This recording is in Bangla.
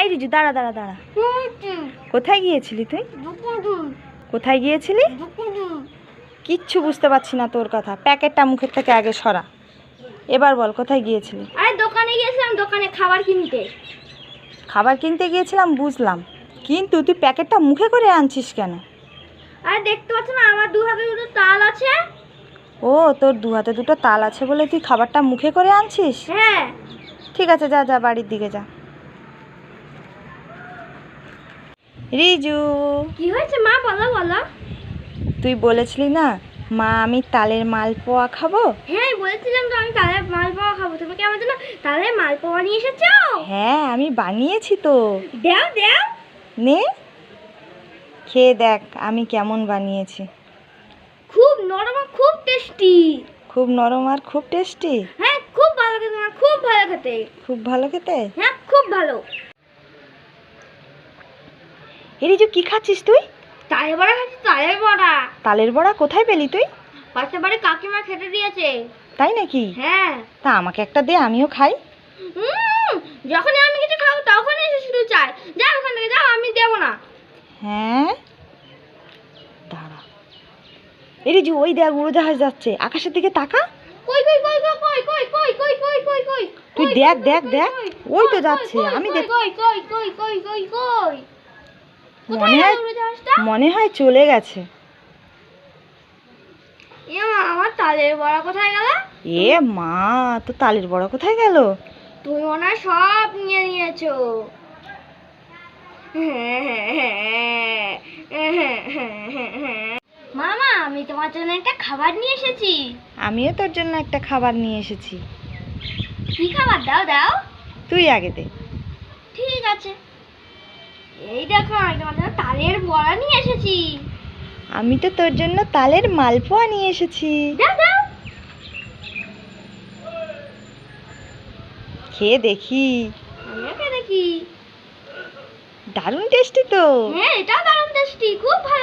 এই রিজু দাঁড়া দাঁড়া দাঁড়া। কোথায় গিয়েছিলি তুই? কোথায় গিয়েছিলি? কিচ্ছু বুঝতে পারছি না তোর কথা। প্যাকেটটা মুখের থেকে আগে সরা। এবার বল কোথায় গিয়েছিলি? আরে দোকানে গিয়েছিলাম দোকানে খাবার কিনতে। খাবার কিনতে গিয়েছিলাম বুঝলাম। কিন্তু তুই প্যাকেটটা মুখে করে আনছিস কেন? আরে দেখতে পাচ্ছ না আমার দু হাতে দুটো তাল আছে। ও তোর দু হাতে দুটো তাল আছে বলে তুই খাবারটা মুখে করে আনছিস? হ্যাঁ। ঠিক আছে যা যা বাড়ির দিকে যা। রিজু। কি হয়েছে মা? বলো বলো। তুই বলেছিলি না মা আমি তালের মালপোয়া খাব? হ্যাঁ বলেছিলাম তো আমি তালের মালপোয়া খাব। তুমি কি আমার জন্য তালের মালপোয়া নিয়ে এসেছ? হ্যাঁ আমি বানিয়েছি তো। দাও দাও। নে। খেয়ে দেখ আমি কেমন বানিয়েছি। খুব নরম আর খুব টেস্টি। খুব নরম আর খুব টেস্টি? হ্যাঁ খুব ভালো খেতে খুব ভালো খেতে। খুব ভালো খেতে? হ্যাঁ খুব ভালো। এ রিজু কি খাচ্ছিস তুই তালের বড়া খাচ্ছি তালের বড়া তালের বড়া কোথায় পেলি তুই পাশের বাড়ি কাকিমা খেতে দিয়েছে তাই নাকি হ্যাঁ তা আমাকে একটা দে আমিও খাই উম, যখনই আমি কিছু খাব তখনই সে শুধু চাই যাও ওখান থেকে যাও আমি দেবো না হ্যাঁ দাঁড়া এ রিজু ওই দেখ উড়োজাহাজ যাচ্ছে আকাশের দিকে তাকা কই কই কই কই কই কই কই কই কই কই কই তুই দেখ, দেখ, দেখ। ওই তো যাচ্ছে, আমি দেখ- কই কই কই কই কই কই মনে হয় মনে হয় চলে গেছে। এ মা আমার তালের বড়া কোথায় গেল? এ মা তো তালের বড়া কোথায় গেল? তুমি হয় সব নিয়ে নিয়েছো। মামা আমি তোমার জন্য একটা খাবার নিয়ে এসেছি। আমিও তোর জন্য একটা খাবার নিয়ে এসেছি। কি খাবার? দাও দাও। তুই আগে দে। ঠিক আছে। এই দেখো আমি তালের বড়া নিয়ে এসেছি। আমি তো তোর জন্য তালের মালপোয়া নিয়ে এসেছি। খেয়ে দেখি। দেখি। দারুণ টেস্টি তো। হ্যাঁ এটা দারুণ টেস্টি খুব ভালো